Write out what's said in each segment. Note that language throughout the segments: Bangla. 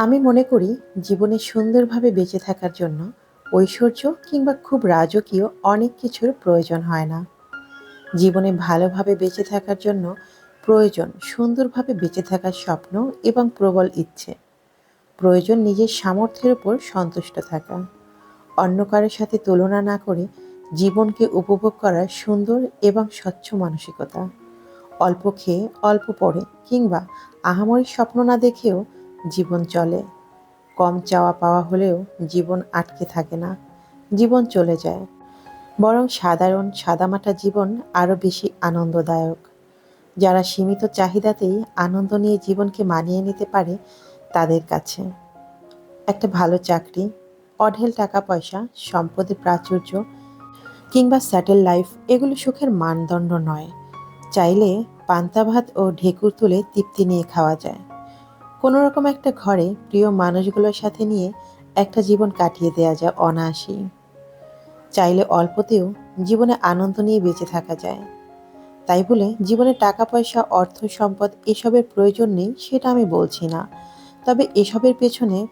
আমি মনে করি জীবনে সুন্দরভাবে বেঁচে থাকার জন্য ঐশ্বর্য কিংবা খুব রাজকীয় অনেক কিছুর প্রয়োজন হয় না। জীবনে ভালোভাবে বেঁচে থাকার জন্য প্রয়োজন সুন্দরভাবে বেঁচে থাকার স্বপ্ন এবং প্রবল ইচ্ছে। প্রয়োজন নিজের সামর্থ্যের উপর সন্তুষ্ট থাকা। অন্য কারোর সাথে তুলনা না করে জীবনকে উপভোগ করার সুন্দর এবং স্বচ্ছ মানসিকতা। অল্প খেয়ে অল্প পড়ে কিংবা আহামরি স্বপ্ন না দেখেও জীবন চলে। কম চাওয়া পাওয়া হলেও জীবন আটকে থাকে না, জীবন চলে যায়। বরং সাধারণ সাদামাটা জীবন আরও বেশি আনন্দদায়ক। যারা সীমিত চাহিদাতেই আনন্দ নিয়ে জীবনকে মানিয়ে নিতে পারে তাদের কাছে। একটা ভালো চাকরি, অঢেল টাকা পয়সা সম্পদের প্রাচুর্য কিংবা স্যাটেল লাইফ এগুলো সুখের মানদণ্ড নয়। চাইলে পান্তা ভাত ও ঢেকুর তুলে তৃপ্তি নিয়ে খাওয়া যায়। কোনো রকম একটা ঘরে প্রিয় মানুষগুলোর সাথে নিয়ে একটা জীবন কাটিয়ে দেওয়া যায় অনায়াসেই। চাইলে অল্পতেও জীবনে আনন্দ নিয়ে বেঁচে থাকা যায়। তাই বলে জীবনে টাকা, পয়সা, অর্থ, সম্পদ এসবের প্রয়োজন নেই সেটা আমি বলছি না। তবে এসবের পেছনে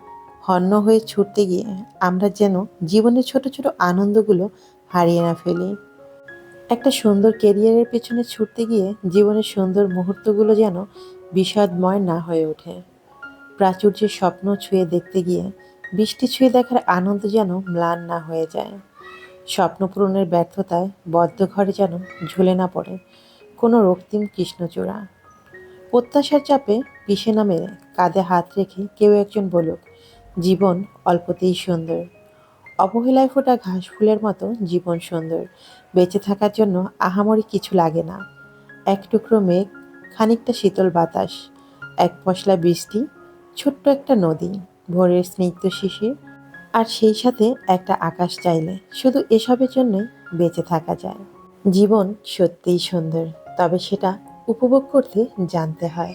হন্য হয়ে ছুটতে গিয়ে আমরা যেন জীবনের ছোট ছোট আনন্দগুলো হারিয়ে না ফেলি। একটা সুন্দর কেরিয়ারের পেছনে ছুটতে গিয়ে জীবনের সুন্দর মুহূর্তগুলো যেন বিষাদময় না হয়ে ওঠে। প্রাচুর্যের স্বপ্ন ছুঁয়ে দেখতে গিয়ে বৃষ্টি ছুঁয়ে দেখার আনন্দ যেন ম্লান না হয়ে যায়। স্বপ্ন পূরণের ব্যর্থতায় বদ্ধ ঘরে যেন ঝুলে না পড়ে কোনো রক্তিম কৃষ্ণচূড়া। প্রত্যাশার চাপে পিষে না মেরে কাঁধে হাত রেখে কেউ একজন বলুক, জীবন অল্পতেই সুন্দর। অবহেলায় ফোটা ঘাস ফুলের মতো জীবন সুন্দর। বেঁচে থাকার জন্য আহামরি কিছু লাগে না। এক টুকরো মেঘ, খানিকটা শীতল বাতাস, এক পশলা বৃষ্টি ছোট্ট একটা নদী, ভোরের স্নিগ্ধ শিশির আর সেই সাথে একটা আকাশ চাইলে শুধু এসবের জন্যই বেঁচে থাকা যায়। জীবন সত্যিই সুন্দর, তবে সেটা উপভোগ করতে জানতে হয়।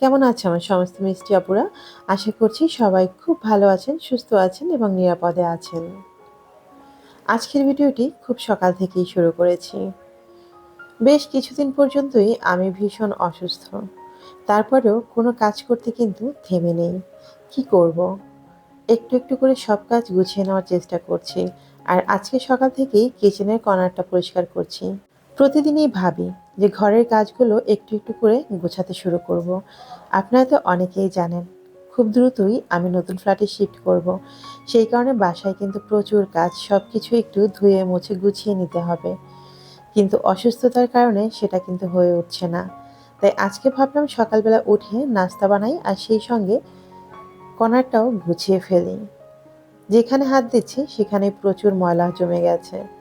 কেমন আছে আমার সমস্ত মিষ্টি আপুরা? আশা করছি সবাই খুব ভালো আছেন, সুস্থ আছেন এবং নিরাপদে আছেন। আজকের ভিডিওটি খুব সকাল থেকেই শুরু করেছি। বেশ কিছুদিন পর্যন্তই আমি ভীষণ অসুস্থ। তারপরেও কোনো কাজ করতে কিন্তু থেমে নেই। কি করব। একটু একটু করে সব কাজ গুছিয়ে নেওয়ার চেষ্টা করছি। আর আজকে সকাল থেকেই কিচেনের কর্নারটা পরিষ্কার করছি। প্রতিদিনই ভাবি যে ঘরের কাজগুলো একটু একটু করে গোছাতে শুরু করব। আপনারা তো অনেকেই জানেন, খুব দ্রুতই আমি নতুন ফ্ল্যাটে শিফট করব। সেই কারণে বাসায় কিন্তু প্রচুর কাজ সব কিছু একটু ধুয়ে মুছে গুছিয়ে নিতে হবে কিন্তু অসুস্থতার কারণে সেটা কিন্তু হয়ে উঠছে না তাই আজকে ভাবলাম সকালবেলা উঠে নাস্তা বানাই আর সেই সঙ্গে কর্নারটাও গুছিয়ে ফেলি যেখানে হাত দিচ্ছি সেখানে প্রচুর ময়লা জমে গেছে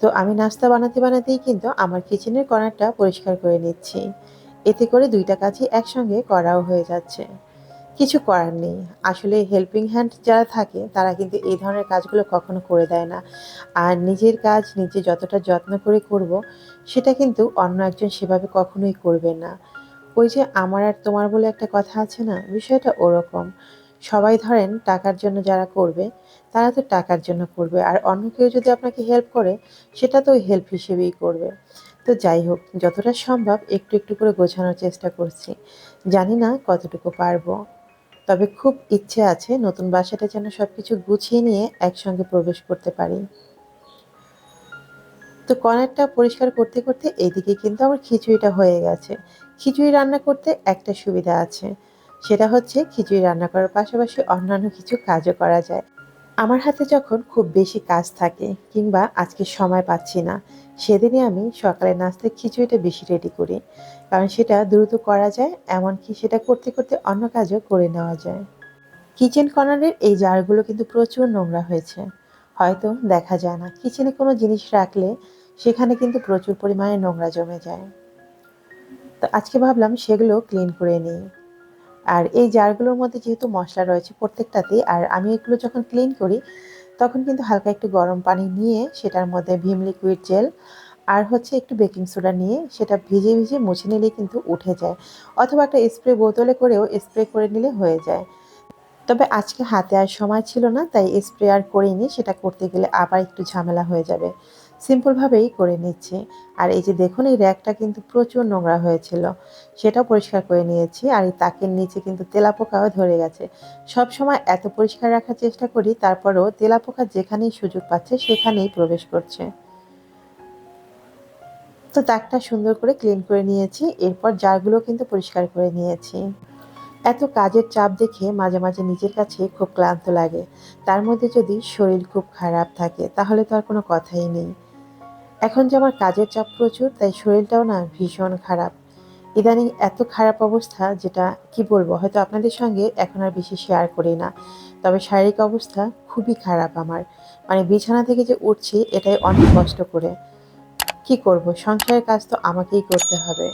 তো আমি নাস্তা বানাতে বানাতেই কিন্তু আমার কিচেনের কর্নারটা পরিষ্কার করে নিচ্ছি। এতে করে দুইটা কাজই একসঙ্গে করাও হয়ে যাচ্ছে। কিছু করার নেই। আসলে হেল্পিং হ্যান্ড যারা থাকে, তারা কিন্তু এই ধরনের কাজগুলো কখনো করে দেয় না। আর নিজের কাজ নিজে যতটা যত্ন করে করব, সেটা কিন্তু অন্য একজন সেভাবে কখনোই করবে না। ওই যে আমার আর তোমার বলে একটা কথা আছে না? বিষয়টা ওরকম। সবাই ধরেন টাকার জন্য যারা করবে, তারা তো টাকার জন্য করবে। আর অন্য কেউ যদি আপনাকে হেল্প করে, সেটা তো হেল্প হিসেবেই করবে। তো যাই হোক, যতটা সম্ভব একটু একটু করে গোছানোর চেষ্টা করছি। জানি না কতটুকু পারব। তবে খুব ইচ্ছে আছে নতুন বাসাটা যেন সব কিছু গুছিয়ে নিয়ে একসঙ্গে প্রবেশ করতে পারি। তো কর্নারটা পরিষ্কার করতে করতে এইদিকে কিন্তু আমার খিচুড়িটা হয়ে গেছে। খিচুড়ি রান্না করতে একটা সুবিধা আছে। সেটা হচ্ছে খিচুড়ি রান্না করার পাশাপাশি অন্যান্য কিছু কাজও করা যায়। আমার হাতে যখন খুব বেশি কাজ থাকে কিংবা আজকে সময় পাচ্ছি না, সেদিনই আমি সকালে নাস্তায় খিচুড়িটা বেশি রেডি করি। কারণ সেটা দ্রুত করা যায়, এমনকি সেটা করতে করতে অন্য কাজও করে নেওয়া যায়। কিচেন কর্নারের এই জারগুলো কিন্তু প্রচুর নোংরা হয়েছে। হয়তো দেখা যায় না, কিচেনে কোনো জিনিস রাখলে সেখানে কিন্তু প্রচুর পরিমাণে নোংরা জমে যায়। তো আজকে ভাবলাম সেগুলো ক্লিন করে নিই। আর এই জারগুলোর মধ্যে যেহেতু মশলা রয়েছে প্রত্যেকটাতেই, আর আমি এগুলো যখন ক্লিন করি, তখন কিন্তু হালকা একটু গরম পানি নিয়ে সেটার মধ্যে ভিম লিকুইড জেল আর হচ্ছে একটু বেকিং সোডা নিয়ে সেটা ভিজে ভিজে মুছে নিলে কিন্তু উঠে যায়। অথবা একটা স্প্রে বোতলে করেও স্প্রে করে নিলে হয়ে যায়। তবে আজকে হাতে আর সময় ছিল না, তাই স্প্রে আর করিনি, সেটা করতে গেলে আবার একটু ঝামেলা হয়ে যাবে। সিম্পলভাবেই করে নিচ্ছি। আর এই যে দেখুন, এই র্যাকটা কিন্তু প্রচুর নোংরা হয়েছিল। সেটাও পরিষ্কার করে নিয়েছি। আর এই তাকের নিচে কিন্তু তেলাপোকাও ধরে গেছে। সব সময় এত পরিষ্কার রাখার চেষ্টা করি, তারপরেও তেলাপোকা যেখানেই সুযোগ পাচ্ছে, সেখানেই প্রবেশ করছে। তো তাকটা সুন্দর করে ক্লিন করে নিয়েছি। এরপর জারগুলো কিন্তু পরিষ্কার করে নিয়েছি। এত কাজের চাপ দেখে মাঝে মাঝে নিজের কাছে খুব ক্লান্ত লাগে। তার মধ্যে যদি শরীর খুব খারাপ থাকে, তাহলে তো আর কোনো কথাই নেই। এখন যে আমার কাজের চাপ প্রচুর, তাই শরীরটাও না ভীষণ খারাপ। ইদানিং এত খারাপ অবস্থা যেটা, কি বলব? হয়তো আপনাদের সঙ্গে এখন আর বেশি শেয়ার করি না। তবে শারীরিক অবস্থা খুবই খারাপ আমার। মানে বিছানা থেকে যে উঠছি, এটাই অনেক কষ্ট করে। কি করব? সংসারের কাজ তো আমাকেই করতে হবে।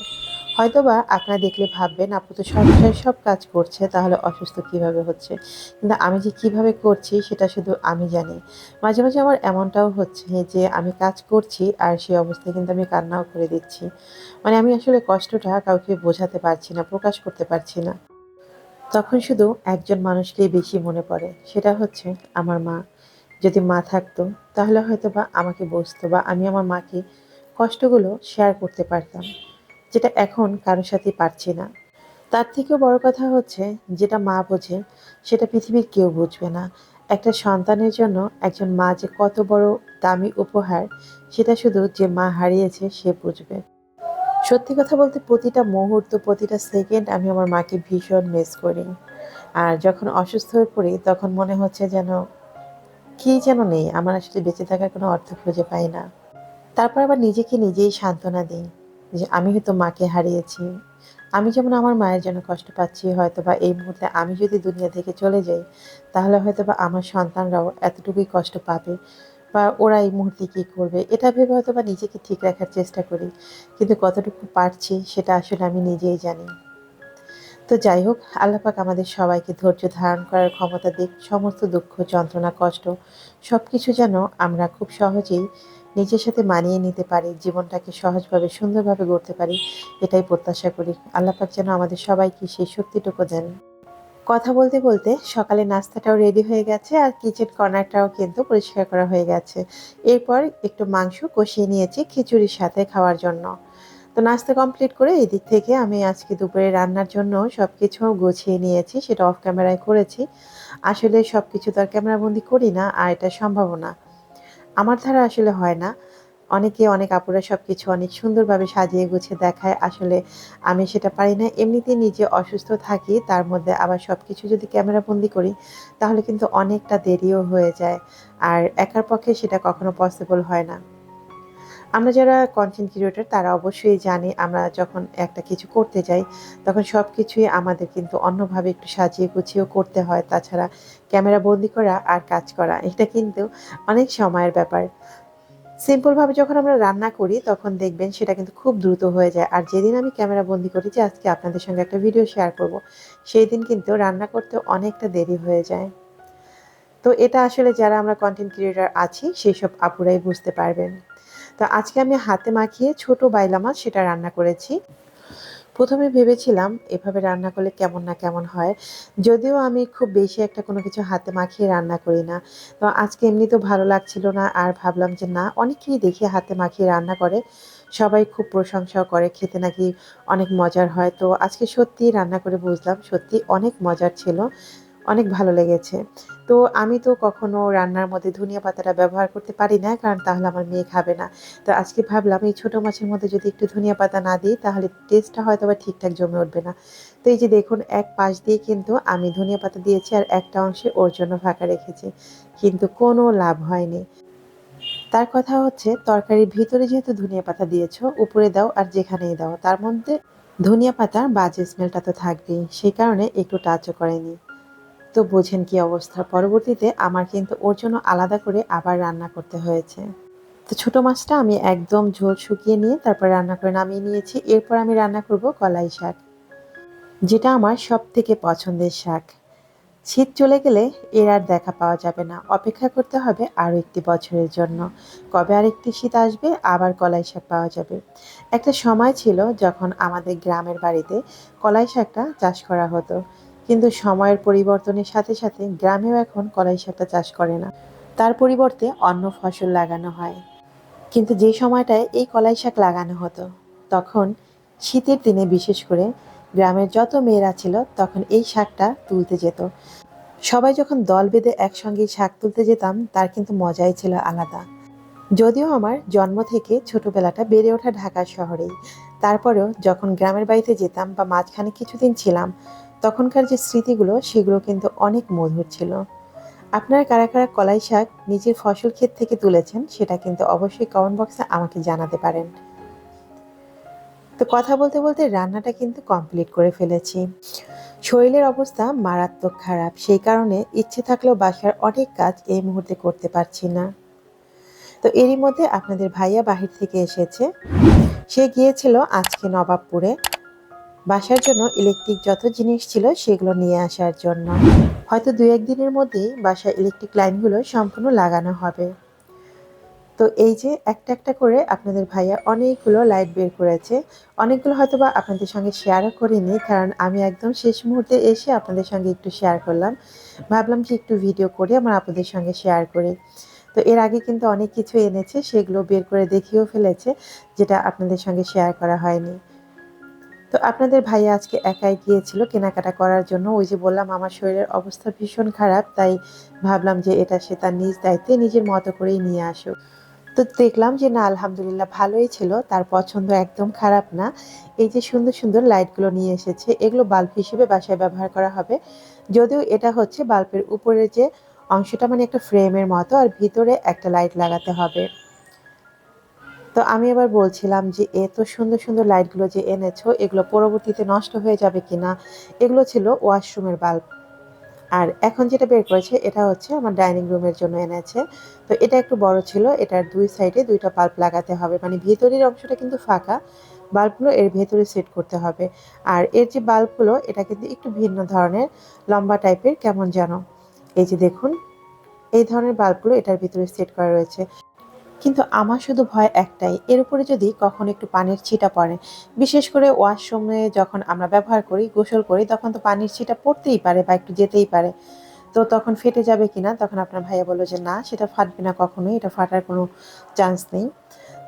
হয়তোবা আপনারা দেখলে ভাববেন, আপু তো সংসারের সব কাজ করছে, তাহলে অসুস্থ কীভাবে হচ্ছে? কিন্তু আমি যে কীভাবে করছি, সেটা শুধু আমি জানি। মাঝে মাঝে আমার এমনটাও হচ্ছে যে, আমি কাজ করছি আর সেই অবস্থায় কিন্তু আমি কান্নাও করে দিচ্ছি। মানে আমি আসলে কষ্টটা কাউকে বোঝাতে পারছি না, প্রকাশ করতে পারছি না। তখন শুধু একজন মানুষকেই বেশি মনে পড়ে, সেটা হচ্ছে আমার মা। যদি মা থাকতো, তাহলে হয়তো বা আমাকে বসতো বা আমি আমার মাকে কষ্টগুলো শেয়ার করতে পারতাম। যেটা এখন কারোর সাথে পারছি না। তার থেকেও বড় কথা হচ্ছে, যেটা মা বোঝে, সেটা পৃথিবীর কেউ বুঝবে না। একটা সন্তানের জন্য একজন মা যে কত বড় দামি উপহার, সেটা শুধু যে মা হারিয়েছে সে বুঝবে। সত্যি কথা বলতে প্রতিটা মুহূর্ত, প্রতিটা সেকেন্ড আমি আমার মাকে ভীষণ মিস করি। আর যখন অসুস্থ হয়ে পড়ি, তখন মনে হচ্ছে যেন কি যেন নেই, আমার আসলে বেঁচে থাকার কোনো অর্থ খুঁজে পাই না। তারপর আবার নিজেকে নিজেই সান্ত্বনা দিই। যে আমি হয়তো মাকে হারিয়েছি। আমি যেমন আমার মায়ের জন্য কষ্ট পাচ্ছি হয়তো বা এই মুহূর্তে আমি যদি দুনিয়া থেকে চলে যাই, তাহলে হয়তো বা আমার সন্তানরাও এতটুকুই কষ্ট পাবে বা ওরা এই মুহূর্তে কী করবে, এটা ভেবে হয়তো বা নিজেকে ঠিক রাখার চেষ্টা করি। কিন্তু কতটুকু পারছি, সেটা আসলে আমি নিজেই জানি। তো যাই হোক আল্লাপাক আমাদের সবাইকে ধৈর্য ধারণ করার ক্ষমতা দিক, সমস্ত দুঃখ, যন্ত্রণা, কষ্ট সব কিছু যেন আমরা খুব সহজেই নিজের সাথে মানিয়ে নিতে পারি, জীবনটাকে সহজভাবে, সুন্দরভাবে গড়তে পারি, এটাই প্রত্যাশা করি। আল্লাপাক যেন আমাদের সবাইকে সেই শক্তিটুকু দেন। কথা বলতে বলতে সকালে নাস্তাটাও রেডি হয়ে গেছে আর কিচেন কর্নারটাও কিন্তু পরিষ্কার করা হয়ে গেছে। এরপর একটু মাংস কষিয়ে নিয়েছি খিচুড়ির সাথে খাওয়ার জন্য। তো নাস্তা কমপ্লিট করে এদিক থেকে আমি আজকে দুপুরে রান্নার জন্য সব কিছু গুছিয়ে নিয়েছি, সেটা অফ ক্যামেরায় করেছি। আসলে সব কিছু তো আর ক্যামেরাবন্দি করি না, আর এটা সম্ভব না। আমার দ্বারা আসলে হয় না। অনেকে, অনেক আপুরা সব কিছু অনেক সুন্দরভাবে সাজিয়ে গুছিয়ে দেখায়। আসলে আমি সেটা পারি না। এমনিতে নিজে অসুস্থ থাকি, তার মধ্যে আবার সব কিছু যদি ক্যামেরা বন্দি করি, তাহলে কিন্তু অনেকটা দেরিও হয়ে যায়। আর একার পক্ষে সেটা কখনো পসিবল হয় না। আমরা যারা কন্টেন্ট ক্রিয়েটর তারা অবশ্যই জানে আমরা যখন একটা কিছু করতে যাই, তখন সব কিছুই আমাদের কিন্তু অন্যভাবে একটু সাজিয়ে গুছিয়েও করতে হয়। তাছাড়া ক্যামেরা বন্দি করা আর কাজ করা, এটা কিন্তু অনেক সময়ের ব্যাপার। সিম্পলভাবে যখন আমরা রান্না করি, তখন দেখবেন সেটা কিন্তু খুব দ্রুত হয়ে যায়। আর যেদিন আমি ক্যামেরা বন্দি করি, যে আজকে আপনাদের সঙ্গে একটা ভিডিও শেয়ার করব, সেই দিন কিন্তু রান্না করতে অনেকটা দেরি হয়ে যায়। তো এটা আসলে যারা আমরা কন্টেন্ট ক্রিয়েটার আছি সেই সব আপুরাই বুঝতে পারবেন। তো আজকে আমি হাতে মাখিয়ে ছোট বাইলা মাছ সেটা রান্না করেছি। প্রথমে ভেবেছিলাম এভাবে রান্না করলে কেমন না কেমন হয়। যদিও আমি খুব বেশি একটা কোনো কিছু হাতে মাখিয়ে রান্না করি না। তো আজকে এমনি তো ভালো লাগছিল না আর ভাবলাম যে না, অনেকেই দেখি হাতে মাখিয়ে রান্না করে। সবাই খুব প্রশংসাও করে, খেতে নাকি অনেক মজার হয়। তো আজকে সত্যি রান্না করে বুঝলাম সত্যি অনেক মজার ছিল। অনেক ভালো লেগেছে। তো আমি তো কখনো রান্নার মধ্যে ধনিয়া পাতাটা ব্যবহার করতে পারি না, কারণ তাহলে আমার মেয়ে খাবে না। তো আজকে ভাবলাম এই ছোটো মাছের মধ্যে যদি একটু ধনিয়া পাতা না দিই, তাহলে টেস্টটা হয়তো বা ঠিকঠাক জমে উঠবে না। তো এই যে দেখুন, এক পাশ দিয়ে কিন্তু আমি ধনিয়া পাতা দিয়েছি আর একটা অংশে ওর জন্য ফাঁকা রেখেছি। কিন্তু কোনো লাভ হয়নি। তার কথা হচ্ছে, তরকারির ভিতরে যেহেতু ধনিয়া পাতা দিয়েছ, উপরে দাও আর যেখানেই দাও, তার মধ্যে ধনিয়া পাতার বাজে স্মেলটা তো থাকবেই। সেই কারণে একটু টাচও করেনি। তো বোঝেন কি অবস্থা। পরবর্তীতে আমার কিন্তু ওর জন্য আলাদা করে আবার রান্না করতে হয়েছে। তো ছোটো মাছটা আমি একদম ঝোল শুকিয়ে নিয়ে তারপর রান্না করে নামিয়ে নিয়েছি। এরপর আমি রান্না করব কলাই শাক, যেটা আমার সব থেকে পছন্দের শাক। শীত চলে গেলে এর আর দেখা পাওয়া যাবে না। অপেক্ষা করতে হবে আরও একটি বছরের জন্য। কবে আর একটি শীত আসবে, আবার কলাই শাক পাওয়া যাবে। একটা সময় ছিল যখন আমাদের গ্রামের বাড়িতে কলাই শাকটা চাষ করা হতো। কিন্তু সময়ের পরিবর্তনের সাথে সাথে গ্রামেও এখন কলাই শাকটা চাষ করে না। তার পরিবর্তে অন্য ফসল লাগানো হয়। কিন্তু যে সময়টায় এই কলাই শাক লাগানো হতো, তখন শীতের দিনে বিশেষ করে গ্রামের যত মেয়েরা ছিল তখন এই শাকটা তুলতে যেত। সবাই যখন দল বেঁধে একসঙ্গে শাক তুলতে যেতাম, তার কিন্তু মজাই ছিল আলাদা। যদিও আমার জন্ম থেকে ছোটবেলাটা বেড়ে ওঠা ঢাকা শহরেই। তারপরেও যখন গ্রামের বাড়িতে যেতাম বা মাঝখানে কিছুদিন ছিলাম তখনকার যে স্মৃতিগুলো, সেগুলো কিন্তু অনেক মধুর ছিল। আপনারা কারা কারা কলাই শাক নিজের ফসল ক্ষেত থেকে তুলেছেন, সেটা কিন্তু অবশ্যই কমেন্ট বক্সে আমাকে জানাতে পারেন। তো কথা বলতে বলতে রান্নাটা কিন্তু কমপ্লিট করে ফেলেছি। শরীরের অবস্থা মারাত্মক খারাপ, সেই কারণে ইচ্ছে থাকলেও বাসার অনেক কাজ এই মুহূর্তে করতে পারছি না। তো এরই মধ্যে আপনাদের ভাইয়া বাহির থেকে এসেছে। সে গিয়েছিল আজকে নবাবপুরে। বাসার জন্য ইলেকট্রিক যত জিনিস ছিল সেগুলো নিয়ে আসার জন্য। হয়তো দু একদিনের মধ্যেই বাসার ইলেকট্রিক লাইনগুলো সম্পূর্ণ লাগানো হবে। তো এই যে একটা একটা করে আপনাদের ভাইয়া অনেকগুলো লাইট বের করেছে। অনেকগুলো হয়তো বা আপনাদের সঙ্গে শেয়ারও করিনি, কারণ আমি একদম শেষ মুহূর্তে এসে আপনাদের সঙ্গে একটু শেয়ার করলাম। ভাবলাম যে একটু ভিডিও করে আমার আপনাদের সঙ্গে শেয়ার করি। তো এর আগে কিন্তু অনেক কিছু এনেছে, সেগুলো বের করে দেখিয়েও ফেলেছে, যেটা আপনাদের সঙ্গে শেয়ার করা হয়নি। তো আপনাদের ভাইয়া আজকে একাই গিয়েছিল কেনাকাটা করার জন্য। ওই যে বললাম, আমার শরীরের অবস্থা ভীষণ খারাপ, তাই ভাবলাম যে এটা সে তার নিজ দায়িত্বে নিজের মতো করেই নিয়ে আসুক। তো দেখলাম যে না, আলহামদুলিল্লাহ ভালোই ছিল, তার পছন্দ একদম খারাপ না। এই যে সুন্দর সুন্দর লাইটগুলো নিয়ে এসেছে, এগুলো বাল্ব হিসেবে বাসায় ব্যবহার করা হবে। যদিও এটা হচ্ছে বাল্বের উপরে যে অংশটা মানে একটা ফ্রেমের মতো, আর ভিতরে একটা লাইট লাগাতে হবে। তো আমি আবার বলছিলাম যে, এত সুন্দর সুন্দর লাইটগুলো যে এনেছো, এগুলো পরবর্তীতে নষ্ট হয়ে যাবে কিনা? এগুলো ছিল ওয়াশরুমের বাল্ব। আর এখন যেটা বের করেছে, এটা হচ্ছে আমার ডাইনিং রুমের জন্য এনেছে। তো এটা একটু বড় ছিল, এটার দুই সাইডে দুইটা বাল্ব লাগাতে হবে। মানে ভিতরের অংশটা কিন্তু ফাঁকা, বাল্বগুলো এর ভেতরে সেট করতে হবে। আর এর যে বাল্বগুলো, এটা কিন্তু একটু ভিন্ন ধরনের, লম্বা টাইপের, কেমন যেন। এই যে দেখুন, এই ধরনের বাল্বগুলো এটার ভিতরে সেট করা রয়েছে। কিন্তু আমার শুধু ভয় একটাই, এর উপরে যদি কখনো একটু পানির ছিটা পড়ে। বিশেষ করে ওয়াশরুমে যখন আমরা ব্যবহার করি, গোসল করি, তখন তো পানির ছিটা পড়তেই পারে বা একটু যেতেই পারে। তো তখন ফেটে যাবে কিনা, তখন আপনার ভাইয়া বলল যে, না, সেটা ফাটবে না কখনোই, এটা ফাটার কোনো চান্স নেই।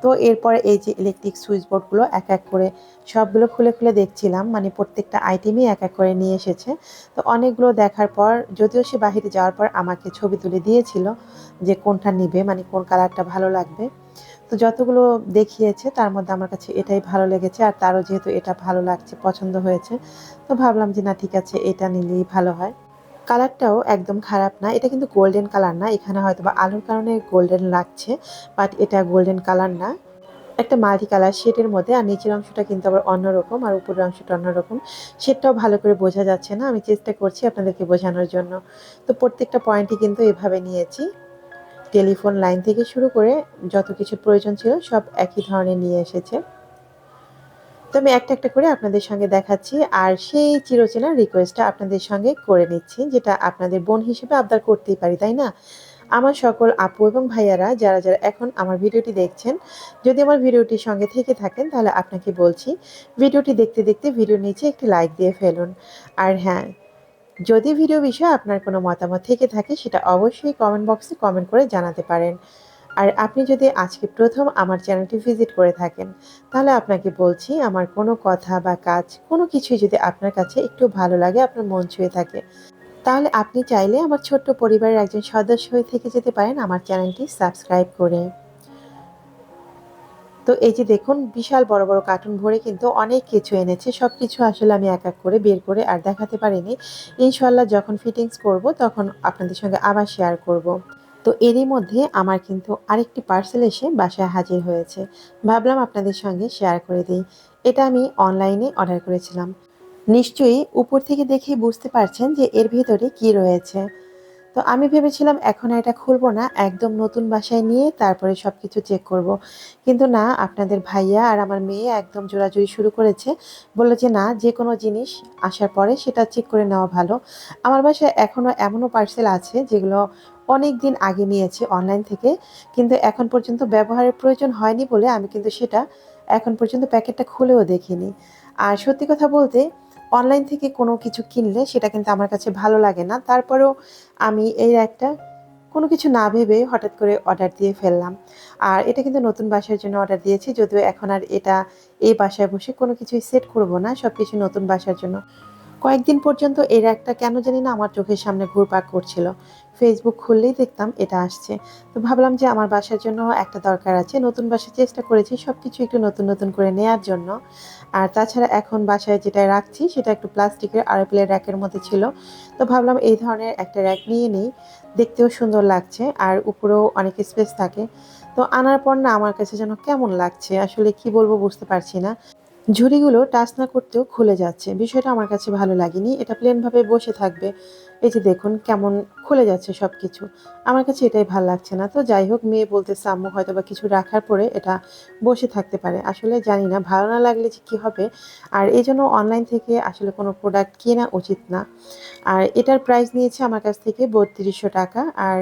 তো এরপরে এই যে ইলেকট্রিক সুইচ বোর্ডগুলো এক এক করে সবগুলো খুলে খুলে দেখছিলাম মানে প্রত্যেকটা আইটেমই এক এক করে নিয়ে এসেছে। তো অনেকগুলো দেখার পর, যদিও সে বাহিরে যাওয়ার পর আমাকে ছবি তুলে দিয়েছিল যে কোনটা নিবে মানে কোন কালারটা ভালো লাগবে। তো যতগুলো দেখিয়েছে, তার মধ্যে আমার কাছে এটাই ভালো লেগেছে, আর তারও যেহেতু এটা ভালো লাগছে, পছন্দ হয়েছে, তো ভাবলাম যে না, ঠিক আছে, এটা নিলেই ভালো হয়। কালারটাও একদম খারাপ না। এটা কিন্তু গোল্ডেন কালার না। এখানে হয়তো বা আলোর কারণে গোল্ডেন লাগছে বাট এটা গোল্ডেন কালার না। একটা মাল্টি কালার শেডের মধ্যে, আর নিচের অংশটা কিন্তু আবার অন্যরকম, আর উপরের অংশটা অন্যরকম। শেডটাও ভালো করে বোঝা যাচ্ছে না। আমি চেষ্টা করছি আপনাদেরকে বোঝানোর জন্য। তো প্রত্যেকটা পয়েন্টই কিন্তু এভাবে নিয়েছি। টেলিফোন লাইন থেকে শুরু করে যত কিছু প্রয়োজন ছিল, সব একই ধরনের নিয়ে এসেছে। তো আমি একটা একটা করে আপনাদের সঙ্গে দেখাচ্ছি, আর সেই চিরচেনা রিকোয়েস্টটা আপনাদের সঙ্গে করে নিচ্ছি, যেটা আপনাদের বোন হিসেবে আবদার করতেই পারি, তাই না? আমার সকল আপু এবং ভাইয়ারা, যারা যারা এখন আমার ভিডিওটি দেখছেন, যদি আমার ভিডিওটির সঙ্গে থেকে থাকেন, তাহলে আপনাকে বলছি, ভিডিওটি দেখতে দেখতে ভিডিওর নিচে একটি লাইক দিয়ে ফেলুন। আর হ্যাঁ যদি ভিডিও বিষয়ে আপনার কোনো মতামত থেকে থাকে, সেটা অবশ্যই কমেন্ট বক্সে কমেন্ট করে জানাতে পারেন। আর আপনি যদি আজকে প্রথম আমার চ্যানেলটি ভিজিট করে থাকেন, তাহলে আপনাকে বলছি আমার কোনো কথা বা কাজ, কোনো কিছুই যদি আপনার কাছে একটু ভালো লাগে, আপনার মন ছুঁয়ে থাকে, তাহলে আপনি চাইলে আমার ছোট্ট পরিবারের একজন সদস্য হয়ে থেকে যেতে পারেন আমার চ্যানেলটি সাবস্ক্রাইব করে তো এই যে দেখুন, বিশাল বড় বড় কার্টুন ভরে কিন্তু অনেক কিছু এনেছে সব কিছু আসলে আমি এক এক করে বের করে আর দেখাতে পারিনি ইনশাল্লাহ যখন ফিটিংস করব, তখন আপনাদের সঙ্গে আবার শেয়ার করব। তো এরই মধ্যে আমার কিন্তু আরেকটি পার্সেল এসে বাসায় হাজির হয়েছে। ভাবলাম আপনাদের সঙ্গে শেয়ার করে দিই। এটা আমি অনলাইনে অর্ডার করেছিলাম। নিশ্চয়ই উপর থেকে দেখেই বুঝতে পারছেন যে এর ভেতরে কি রয়েছে। তো আমি ভেবেছিলাম এখন এটা খুলবো না, একদম নতুন বাসায় নিয়ে তারপরে সব কিছু চেক করব। কিন্তু না, আপনাদের ভাইয়া আর আমার মেয়ে একদম জোরাজুরি শুরু করেছে। বলল যে না, যে কোনো জিনিস আসার পরে সেটা চেক করে নেওয়া ভালো। আমার বাসায় এখনও এমনও পার্সেল আছে যেগুলো অনেক দিন আগে নিয়েছি অনলাইন থেকে, কিন্তু এখন পর্যন্ত ব্যবহারের প্রয়োজন হয়নি বলে আমি কিন্তু সেটা এখন পর্যন্ত প্যাকেটটা খুলেও দেখিনি। আর সত্যি কথা বলতে অনলাইন থেকে কোনো কিছু কিনলে সেটা কিন্তু আমার কাছে ভালো লাগে না। তারপরেও আমি এই একটা কোনো কিছু না ভেবে হঠাৎ করে অর্ডার দিয়ে ফেললাম। আর এটা কিন্তু নতুন বাসার জন্য অর্ডার দিয়েছি, যদিও এখন আর এটা এই বাসায় বসে কোনো কিছুই সেট করব না সব কিছু নতুন বাসার জন্য। কয়েকদিন পর্যন্ত এর একটা কেন জানি না আমার চোখের সামনে ঘুরপাক করছিল। ফেসবুক খুললেই দেখতাম এটা আসছে। তো ভাবলাম যে আমার বাসার জন্য একটা দরকার আছে। নতুন বাসার চেষ্টা করেছি সব কিছু একটু নতুন নতুন করে নেয়ার জন্য। আর তাছাড়া এখন বাসায় যেটা রাখছি, সেটা একটু প্লাস্টিকের আরএপেলের র্যাকের মধ্যে ছিল। তো ভাবলাম এই ধরনের একটা র্যাক নিয়ে নিই। দেখতেও সুন্দর লাগছে আর উপরেও অনেক স্পেস থাকে। তো আনার পর না আমার কাছে যেন কেমন লাগছে, আসলে কি বলব বুঝতে পারছি না। ঝুড়িগুলো টাচ না করতেও খুলে যাচ্ছে। বিষয়টা আমার কাছে ভালো লাগেনি। এটা প্লেনভাবে বসে থাকবে। এই যে দেখুন কেমন খুলে যাচ্ছে সব কিছু আমার কাছে এটাই ভালো লাগছে না। তো যাই হোক মেয়ে বলতে আম্মু হয়তো বা কিছু রাখার পরে এটা বসে থাকতে পারে। আসলে জানি না, ভালো না লাগলে যে কী হবে। আর এই জন্য অনলাইন থেকে আসলে কোনো প্রোডাক্ট কেনা উচিত না। আর এটার প্রাইস নিয়েছে আমার কাছ থেকে বত্রিশশো টাকা, আর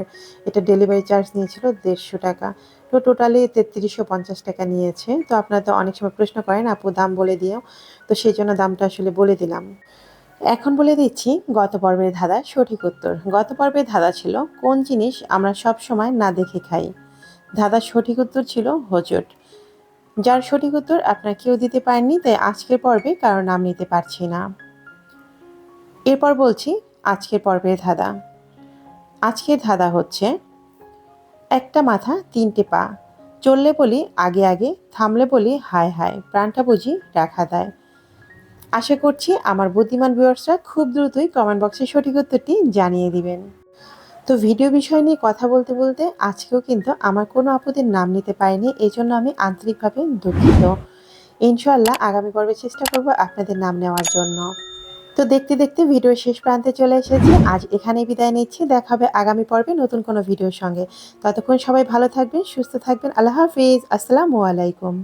এটা ডেলিভারি চার্জ নিয়েছিল দেড়শো টাকা। তো টোটালি তেত্রিশশো পঞ্চাশ টাকা নিয়েছে। তো আপনারা তো অনেক সময় প্রশ্ন করেন, আপু, দাম বলে দিও। তো সেই জন্য দামটা আসলে বলে দিলাম। এখন বলে দিচ্ছি, গত পর্বের ধাঁধা সঠিক উত্তর। গত পর্বের ধাঁধা ছিল, কোন জিনিস আমরা সব সময় না দেখে খাই? ধাঁধার সঠিক উত্তর ছিল হোঁচট। যার সঠিক উত্তর আপনার কেউ দিতে পারেননি, তাই আজকের পর্বে কারও নাম নিতে পারছি না। এরপর বলছি, আজকের পর্বের ধাঁধা। আজকের ধাঁধা হচ্ছে, একটা মাথা, তিনটে পা। চললে বলি, আগে আগে, থামলে বলি, হায় হায়, প্রাণটা বুঝি, রাখা দেয়। আশা করছি আমার বুদ্ধিমান ভিউয়ার্সরা খুব দ্রুতই কমেন্ট বক্সে সঠিক উত্তরটি জানিয়ে দিবেন। তো ভিডিও বিষয় নিয়ে কথা বলতে বলতে আজকেও কিন্তু আমার কোনো আপদের নাম নিতে পারিনি, এই জন্য আমি আন্তরিকভাবে দুঃখিত। ইনশাল্লাহ আগামী পর্বে চেষ্টা করব আপনাদের নাম নেওয়ার জন্য। তো দেখতে দেখতে ভিডিও শেষ প্রান্তে চলে এসেছি, আজ এখানেই বিদায় নিচ্ছি, দেখা হবে আগামী পর্বে নতুন কোনো ভিডিওর সঙ্গে। ততক্ষণ সবাই ভালো থাকবেন, সুস্থ থাকবেন, আল্লাহ হাফিজ, আসসালামু আলাইকুম।